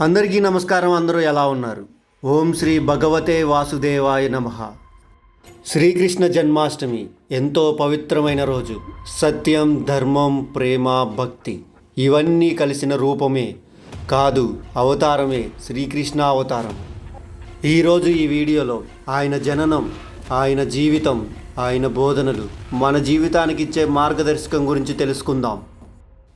అందరికీ నమస్కారం అందరూ ఎలా ఉన్నారు? ఓం శ్రీ భగవతే వాసుదేవాయ నమ. శ్రీకృష్ణ జన్మాష్టమి ఎంతో పవిత్రమైన రోజు. సత్యం ధర్మం ప్రేమ భక్తి ఇవన్నీ కలిసిన రూపమే కాదు అవతారమే శ్రీకృష్ణ అవతారం. ఈరోజు ఈ వీడియోలో ఆయన జననం ఆయన జీవితం ఆయన బోధనలు మన జీవితానికి ఇచ్చే మార్గదర్శకం గురించి తెలుసుకుందాం.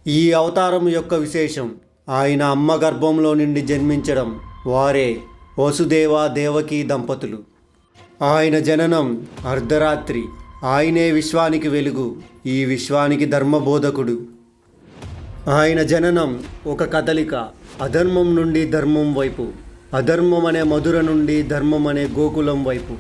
ఈ అవతారం యొక్క విశేషం ఆయన అమ్మ గర్భంలో నుండి జన్మించడం వారే వసుదేవ దేవకి దంపతులు. ఆయన జననం అర్ధరాత్రి. ఆయనే విశ్వానికి వెలుగు ఈ విశ్వానికి ధర్మబోధకుడు. ఆయన జననం ఒక కదలిక అధర్మం నుండి ధర్మం వైపు అధర్మం అనే మధుర నుండి ధర్మం అనే గోకులం వైపు.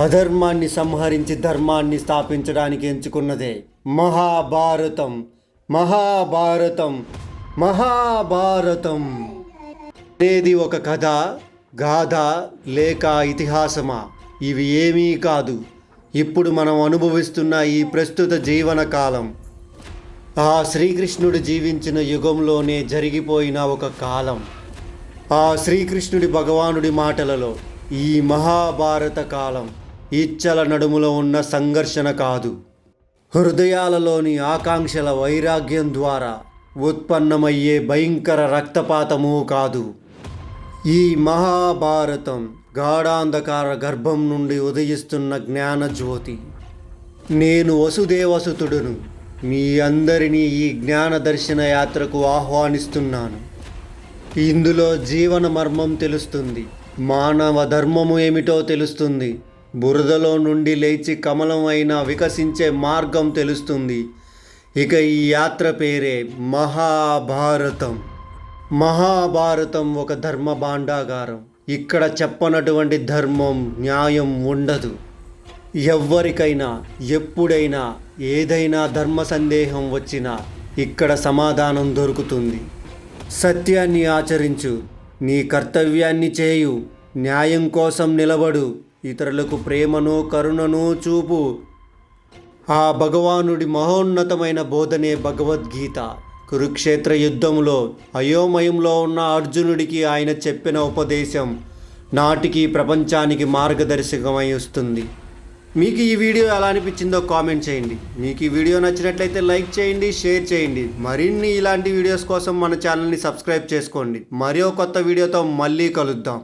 అధర్మాన్ని సంహరించి ధర్మాన్ని స్థాపించడానికి ఎంచుకున్నదే మహాభారతం. మహాభారతం మహాభారతం. అనేది ఒక కథ గాథ లేక ఇతిహాసమా? ఇవి ఏమీ కాదు. ఇప్పుడు మనం అనుభవిస్తున్న ఈ ప్రస్తుత జీవన కాలం. ఆ శ్రీకృష్ణుడు జీవించిన యుగంలోనే జరిగిపోయిన ఒక కాలం. ఆ శ్రీకృష్ణుడి భగవానుడి మాటలలో ఈ మహాభారత కాలం ఇచ్చల నడుములో ఉన్న సంఘర్షణ కాదు. హృదయాలలోని ఆకాంక్షల వైరాగ్యం ద్వారా ఉత్పన్నమయ్యే భయంకర రక్తపాతము కాదు. ఈ మహాభారతం గాఢాంధకార గర్భం నుండి ఉదయిస్తున్న జ్ఞానజ్యోతి. నేను వసుదేవసుతుడును. మీ అందరినీ ఈ జ్ఞాన దర్శన యాత్రకు ఆహ్వానిస్తున్నాను. ఇందులో జీవన మర్మం తెలుస్తుంది. మానవ ధర్మము ఏమిటో తెలుస్తుంది. బురదలో నుండి లేచి కమలం అయినా వికసించే మార్గం తెలుస్తుంది. ఇక ఈ యాత్ర పేరే మహాభారతం. మహాభారతం ఒక ధర్మ భాండాగారం. ఇక్కడ చెప్పనటువంటి ధర్మం న్యాయం ఉండదు. ఎవ్వరికైనా ఎప్పుడైనా ఏదైనా ధర్మ సందేహం వచ్చినా ఇక్కడ సమాధానం దొరుకుతుంది. సత్యాన్ని ఆచరించు నీ కర్తవ్యాన్ని చేయు న్యాయం కోసం నిలబడు ఇతరులకు ప్రేమను కరుణను చూపు ఆ భగవానుడి మహోన్నతమైన బోధనే భగవద్గీత. కురుక్షేత్ర యుద్ధంలో అయోమయంలో ఉన్న అర్జునుడికి ఆయన చెప్పిన ఉపదేశం నాటికి ప్రపంచానికి మార్గదర్శకమై వస్తుంది. మీకు ఈ వీడియో ఎలా అనిపించిందో కామెంట్ చేయండి. మీకు ఈ వీడియో నచ్చినట్లయితే లైక్ చేయండి షేర్ చేయండి. మరిన్ని ఇలాంటి వీడియోస్ కోసం మన ఛానల్ని సబ్స్క్రైబ్ చేసుకోండి. మరో కొత్త వీడియోతో మళ్ళీ కలుద్దాం.